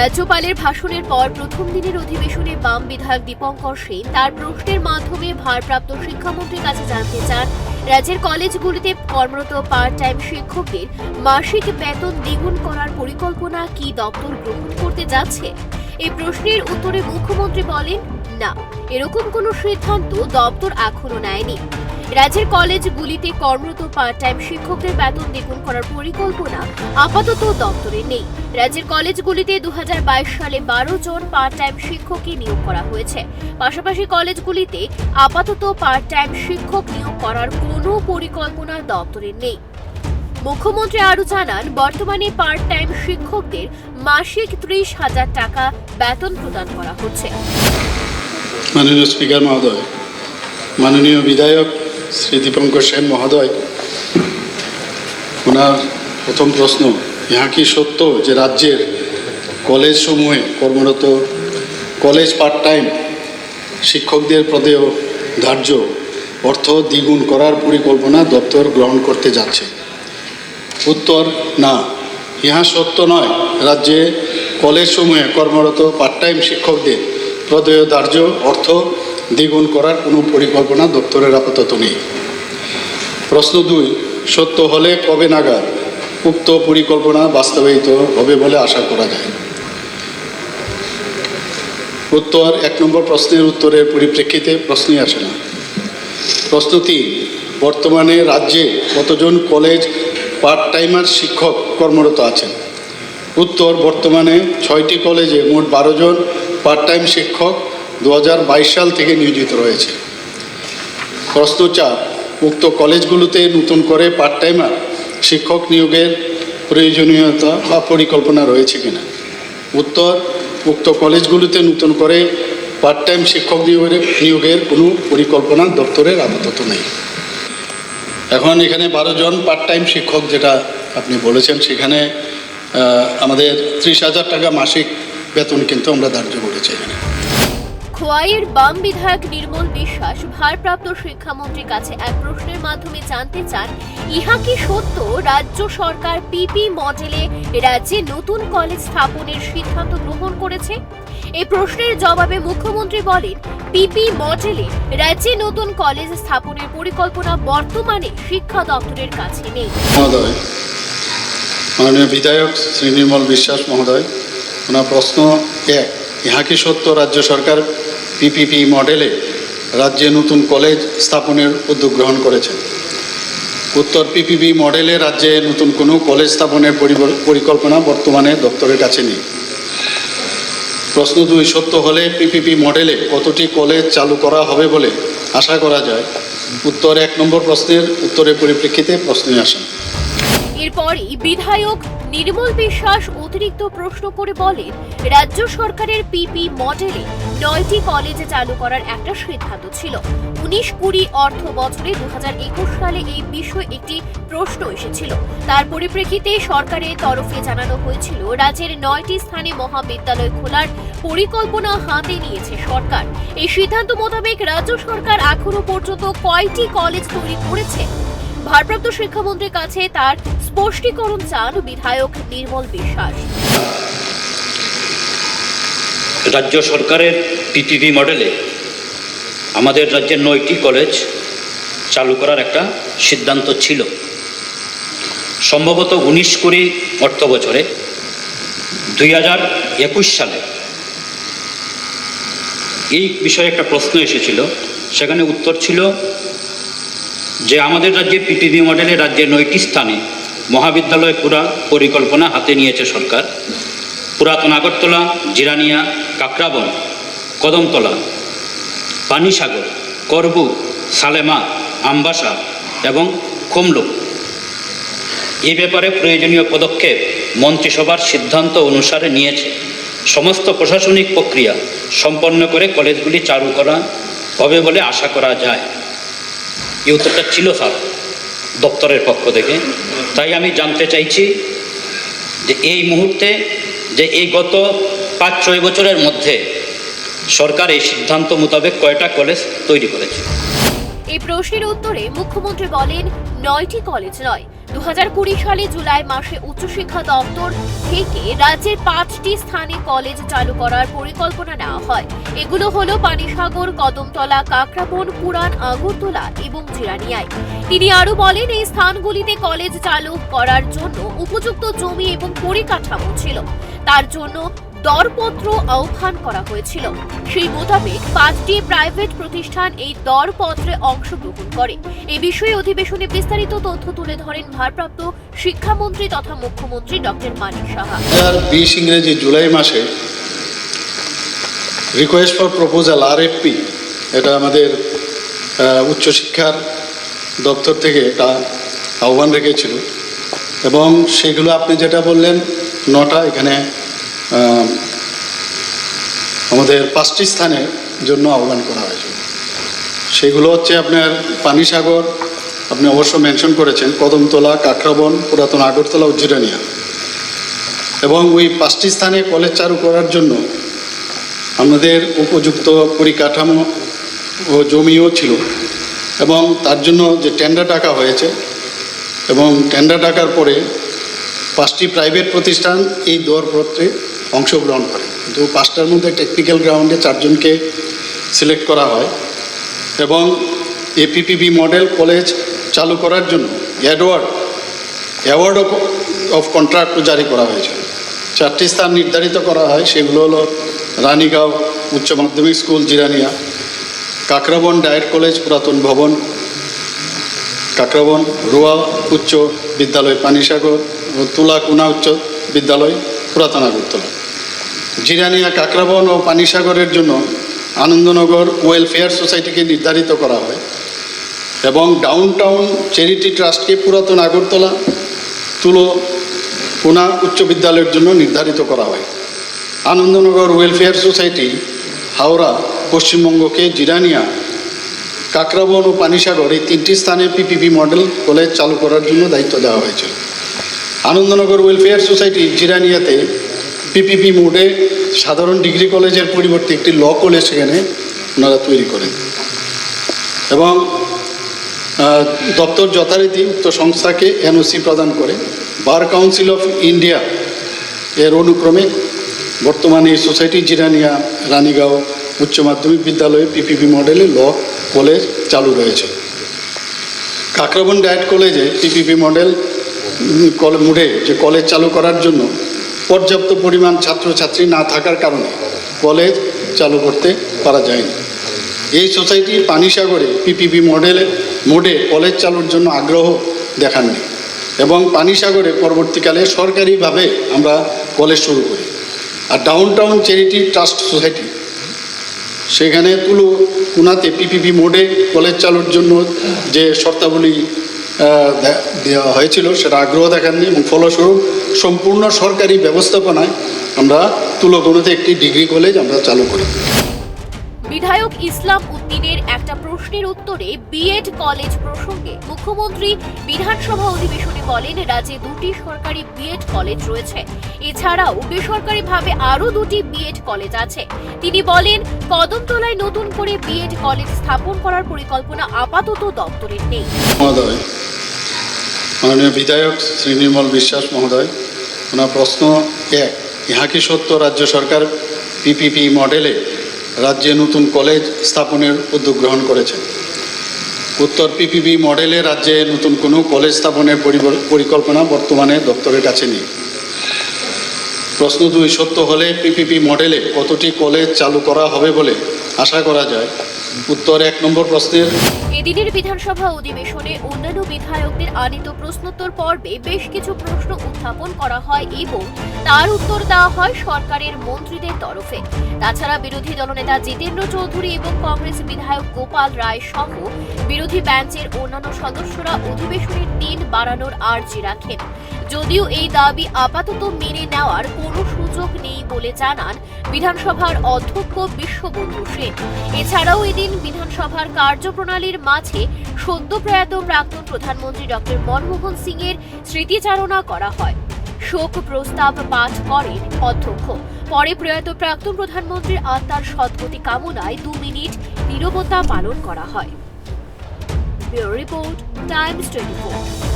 রাজ্যপালের ভাষণের পর প্রথম দিনের অধিবেশনে বাম বিধায়ক দীপঙ্কর সেন তার প্রশ্নের মাধ্যমে ভারপ্রাপ্ত শিক্ষামন্ত্রীর কাছে জানতে চান। রাজ্যের কলেজগুলিতে কর্মরত পার্ট টাইম শিক্ষকদের মাসিক বেতন দ্বিগুণ করার পরিকল্পনা কি দপ্তর গ্রহণ করতে যাচ্ছে? এই প্রশ্নের উত্তরে মুখ্যমন্ত্রী বলেন, না। এরকম কোনো সিদ্ধান্ত দপ্তর এখনও নেয়নি। রাজ্যের কলেজগুলিতে কর্মরত পার্ট টাইম শিক্ষকদের বেতন দ্বিগুণ করার পরিকল্পনা আপাতত দপ্তরে নেই। রাজ্যের কলেজগুলিতে দু হাজার বাইশ সালে বারো জন পার্ট টাইম শিক্ষককে নিয়োগ করা হয়েছে। পাশাপাশি কলেজগুলিতে আপাতত পার্ট টাইম শিক্ষক নিয়োগ করার কোনো পরিকল্পনা দপ্তরে নেই। মুখ্যমন্ত্রী আরও জানান, বর্তমানে পার্ট টাইম শিক্ষকদের মাসিক ত্রিশ হাজার টাকা বেতন প্রদান করা হচ্ছে। মাননীয় স্পিকার মহোদয়, মাননীয় বিধায়ক শ্রী দীপঙ্কর সেন মহোদয়, ওনার প্রথম প্রশ্ন, ইহা কি সত্য যে রাজ্যের কলেজসমূহে কর্মরত কলেজ পার্ট টাইম শিক্ষকদের প্রদেয় ধার্য অর্থ দ্বিগুণ করার পরিকল্পনা দপ্তর গ্রহণ করতে যাচ্ছে? উত্তর, না। ইহা সত্য নয়। রাজ্যে কলেজসমূহে কর্মরত পার্ট টাইম শিক্ষকদের প্রদেয় ধার্য অর্থ দ্বিগুণ করার কোনো পরিকল্পনা দপ্তরের আপাতত নেই। প্রশ্ন দুই, সত্য হলে কবে নাগাদ উক্ত পরিকল্পনা বাস্তবায়িত হবে বলে আশা করা যায়? উত্তর, এক নম্বর প্রশ্নের উত্তরের পরিপ্রেক্ষিতে প্রশ্নই আসে না। প্রশ্ন তিন, বর্তমানে রাজ্যে কতজন কলেজ পার্ট টাইমার শিক্ষক কর্মরত আছেন? উত্তর, বর্তমানে ছয়টি কলেজে মোট বারো জন পার্ট টাইম শিক্ষক দু হাজার বাইশ সাল থেকে নিয়োজিত রয়েছে। প্রশ্ন চার উক্ত কলেজগুলোতে নতুন করে পার্ট টাইমার শিক্ষক নিয়োগের প্রয়োজনীয়তা বা পরিকল্পনা রয়েছে কিনা? উত্তর, উক্ত কলেজগুলোতে নতুন করে পার্ট টাইম শিক্ষক নিয়োগের নিয়োগের কোনো পরিকল্পনা দপ্তরের আপাতত নেই। এখন এখানে বারো জন পার্ট টাইম শিক্ষক যেটা আপনি বলেছেন, সেখানে আমাদের ত্রিশ হাজার টাকা মাসিক বেতন কিন্তু আমরা ধার্য করেছি এখানে। খোয়াইয়ের বাম বিধায়ক নির্মল বিশ্বাস, ভারপ্রাপ্ত শিক্ষামন্ত্রীর কাছে এক প্রশ্নের মাধ্যমে জানতে চান, ইহা কি সত্য? রাজ্য সরকার পিপি মডেলে রাজ্যে নতুন কলেজ স্থাপনের সিদ্ধান্ত গ্রহণ করেছে? এই প্রশ্নের জবাবে মুখ্যমন্ত্রী বলেন, পিপি মডেলে রাজ্যে নতুন কলেজ স্থাপনের পরিকল্পনা বর্তমানে শিক্ষা দপ্তরের কাছে নেই। মাননীয় বিধায়ক শ্রী নির্মল বিশ্বাস মহোদয়, ওনার প্রশ্ন এক ইহা কি সত্য রাজ্য সরকার পিপিপি মডেলে রাজ্যে নতুন কলেজ স্থাপনের উদ্যোগ গ্রহণ করেছে। উত্তর পিপিপি মডেলে রাজ্যে নতুন কোনো কলেজ স্থাপনের পরিকল্পনা বর্তমানে দপ্তরের কাছে নেই। প্রশ্ন দুই, সত্য হলে পিপিপি মডেলে কতটি কলেজ চালু করা হবে বলে আশা করা যায়? উত্তর এক নম্বর প্রশ্নের উত্তরের পরিপ্রেক্ষিতে প্রশ্নই আসেন এরপরই বিধায়ক নির্মল বিশ্বাস অতিরিক্ত প্রশ্ন করে বলেন, রাজ্য সরকারের পিপি মডেলে নয়টি কলেজে চালু করার একটা সিদ্ধান্ত ছিল। উনিশ কুড়ি অর্থ বছরে দু সালে এই বিষয়ে একটি প্রশ্ন এসেছিল। তার পরিপ্রেক্ষিতে সরকারের তরফে জানানো হয়েছিল, রাজ্যের নয়টি স্থানে মহাবিদ্যালয় খোলার পরিকল্পনা হাতে নিয়েছে সরকার। এই সিদ্ধান্ত মোতাবেক রাজ্য সরকার এখনও পর্যন্ত কয়টি কলেজ তৈরি করেছে? ভারপ্রাপ্ত শিক্ষামন্ত্রীর কাছে তার স্পষ্টীকরণ চান বিধায়ক নির্মল বিশ্বাস। রাজ্য সরকারের পিপিপি মডেলে আমাদের রাজ্যের নয়টি কলেজ চালু করার একটা সিদ্ধান্ত ছিল। সম্ভবত উনিশ কুড়ি অর্থ বছরে দুই হাজার একুশ সালে এই বিষয়ে একটা প্রশ্ন এসেছিল। সেখানে উত্তর ছিল যে আমাদের রাজ্যে পিপিপি মডেলে রাজ্যের নয়টি স্থানে মহাবিদ্যালয় পুরা পরিকল্পনা হাতে নিয়েছে সরকার। পুরাতন আগরতলা, জিরানিয়া, কাকরাবন, কদমতলা, পানিসাগর, করবু, সালেমা, আমবাসা এবং খুমলুক এ ব্যাপারে প্রয়োজনীয় পদক্ষেপ মন্ত্রিসভার সিদ্ধান্ত অনুসারে নিয়েছে। সমস্ত প্রশাসনিক প্রক্রিয়া সম্পন্ন করে কলেজগুলি চালু করা হবে বলে আশা করা যায়। এই উত্তরটা ছিল স্যার দপ্তরের পক্ষ থেকে। তাই আমি জানতে চাইছি যে এই মুহূর্তে যে এই গত পাঁচ ছয় বছরের মধ্যে সরকার এই সিদ্ধান্ত মোতাবেক কয়টা কলেজ তৈরি করেছে? এই প্রশ্নের উত্তরে মুখ্যমন্ত্রী বলেন, নয়টি কলেজ নয় দু হাজার কুড়ি সালে জুলাই মাসে উচ্চশিক্ষা দপ্তর থেকে রাজ্যের পাঁচটি স্থানে কলেজ চালু করার পরিকল্পনা নেওয়া হয়। এগুলো হলো পানিসাগর, কদমতলা কাকরাবন পুরান, আগরতলা এবং জিরানিয়ায় তিনি আরও বলেন, এই স্থানগুলিতে কলেজ চালু করার জন্য উপযুক্ত জমি এবং পরিকাঠামো ছিল। তার জন্য দরপত্র আহ্বান করা হয়েছিল। সেই মোতাবেক পাঁচটি প্রাইভেট প্রতিষ্ঠান এই দরপত্রে অংশগ্রহণ করে। এ বিষয়ে অধিবেশনে বিস্তারিত তথ্য তুলে ধরেন ভারপ্রাপ্ত শিক্ষামন্ত্রী তথা মুখ্যমন্ত্রী ডক্টর মানিক সাহা। বিশ ইংরেজি জুলাই মাসে রিকোয়েস্ট ফর প্রপোজাল আরএফপি এটা আমাদের উচ্চশিক্ষার দপ্তর থেকে এটা আহ্বান রেখেছিল। এবং সেগুলো আপনি যেটা বললেন, নটা এখানে আমাদের পাঁচটি স্থানের জন্য আহ্বান করা হয়েছে। সেগুলো হচ্ছে আপনার পানিসাগর, আপনি অবশ্য মেনশন করেছেন, কদমতলা কাকরাবন পুরাতন আগরতলা ও জিরানিয়া। এবং ওই পাঁচটি স্থানে কলেজ চালু করার জন্য আমাদের উপযুক্ত পরিকাঠামো ও জমিও ছিল এবং তার জন্য যে টেন্ডার টাকা হয়েছে এবং টেন্ডার টাকার পরে পাঁচটি প্রাইভেট প্রতিষ্ঠান এই দরপত্রে অংশগ্রহণ করে। কিন্তু পাঁচটার মধ্যে টেকনিক্যাল গ্রাউন্ডে চারজনকে সিলেক্ট করা হয় এবং এপিপিবি মডেল কলেজ চালু করার জন্য award award of of contract জারি করা হয়েছে। চারটি স্থান নির্ধারিত করা হয়, সেগুলো হলো রানীগাঁও উচ্চ মাধ্যমিক school, Jirania, Kakraban DIET college পুরাতন ভবন, কাকরাবন রোয়া উচ্চ বিদ্যালয়, পানিসাগর তুলাকুনা উচ্চ বিদ্যালয় পুরাতন আগরতলা। জিরানিয়া, কাকরাবন ও পানিসাগরের জন্য আনন্দনগর ওয়েলফেয়ার সোসাইটিকে নির্ধারিত করা হয় এবং ডাউনটাউন চ্যারিটি ট্রাস্টকে পুরাতন আগরতলা, তুলো পুনা উচ্চ বিদ্যালয়ের জন্য নির্ধারিত করা হয়। আনন্দনগর ওয়েলফেয়ার সোসাইটি, হাওড়া, পশ্চিমবঙ্গকে জিরানিয়া, কাকরাবন ও পানিসাগর এই তিনটি স্থানে পিপিপি মডেল কলেজ চালু করার জন্য দায়িত্ব দেওয়া হয়েছিল। আনন্দনগর ওয়েলফেয়ার সোসাইটি জিরানিয়াতে পিপিপি মোডে সাধারণ ডিগ্রি কলেজের পরিবর্তে একটি ল কলেজ সেখানে ওনারা তৈরি করেন। এবং দপ্তর যথারীতি উক্ত সংস্থাকে এনওসি প্রদান করে। বার কাউন্সিল অফ ইন্ডিয়া এর অনুক্রমে বর্তমানে এই সোসাইটি জিরানিয়া, রানীগাঁও উচ্চ মাধ্যমিক বিদ্যালয়ে পিপিপি মডেলে ল কলেজ চালু রয়েছে। কাকরাবন ডায়েট কলেজে পিপিপি মডেল কল- মুডে যে কলেজ চালু করার জন্য পর্যাপ্ত পরিমাণ ছাত্রছাত্রী না থাকার কারণে কলেজ চালু করতে পারা যায়নি। এই সোসাইটি পানিসাগরে পিপিপি মডেলে মোডে কলেজ চালুর জন্য আগ্রহ দেখাননি এবং পানিসাগরে পরবর্তীকালে সরকারিভাবে আমরা কলেজ শুরু করি। আর down town charity trust society, সেখানে তুলু কুনাতে পিপিপি মোডে কলেজ চালুর জন্য যে শর্তাবলী দেওয়া হয়েছিল, সেটা আগ্রহ দেখাননি এবং ফলস্বরূপ সম্পূর্ণ সরকারি ব্যবস্থাপনায় আমরা তুলোগুনোতে একটি ডিগ্রি কলেজ আমরা চালু করি। বিধায়ক ইসলাম উদ্দিনের একটা প্রশ্নের উত্তরে বিএড কলেজ প্রসঙ্গে মুখ্যমন্ত্রী বিধানসভা অধিবেশনে বলেন, রাজ্যে দুটি সরকারি বিএড কলেজ রয়েছে। এছাড়াও বেসরকারিভাবে আরও দুটি বিএড কলেজ আছে। তিনি বলেন, কদমতলায় নতুন করে বিএড কলেজ স্থাপন করার পরিকল্পনা আপাতত দপ্তরের নেই। মাননীয় বিধায়ক শ্রী নির্মল বিশ্বাস মহোদয়, ওনার প্রশ্ন এক, ইহা কি সত্য রাজ্য সরকার পিপিপি মডেলে রাজ্যে নতুন কলেজ স্থাপনের উদ্যোগ গ্রহণ করেছে উত্তর পিপিবি মডেলে রাজ্যে নতুন কোনো কলেজ স্থাপনের পরিকল্পনা বর্তমানে দপ্তরের কাছে নেই। প্রশ্ন দুই, সত্য হলে পিপিপি মডেলে কতটি কলেজ চালু করা হবে বলে আশা করা যায়? উত্তর এক নম্বর প্রশ্নের এদিনের বিধানসভা অধিবেশনে অন্যান্য বিধায়কদের আনিত প্রশ্নোত্তর পর্বে বেশ কিছু প্রশ্ন উত্থাপন করা হয় এবং তার উত্তর দেওয়া হয় সরকারের মন্ত্রীদের তরফে। তাছাড়া বিরোধী দলনেতা জিতেন্দ্র চৌধুরী এবং কংগ্রেস বিধায়ক গোপাল রায় সহ বিরোধী বেঞ্চের অন্যান্য সদস্যরা অধিবেশনের দিন বাড়ানোর আর্জি রাখেন। যদিও এই দাবি আপাতত মেনে নেওয়ার কোনো সুযোগ নেই বলে জানান বিধানসভার অধ্যক্ষ বিশ্ববন্ধু সেন। এছাড়াও এদিন বিধানসভার কার্যপ্রণালীর মাঝে সদ্য প্রয়াত প্রাক্তন প্রধানমন্ত্রী ডক্টর মনমোহন সিং এর স্মৃতিচারণা করা হয়। শোক প্রস্তাব পাঠ করেন অধ্যক্ষ। পরে প্রয়াত প্রাক্তন প্রধানমন্ত্রীর আত্মার সদ্গতি কামনায় দু মিনিট নিরবতা পালন করা হয়। Report, Times twenty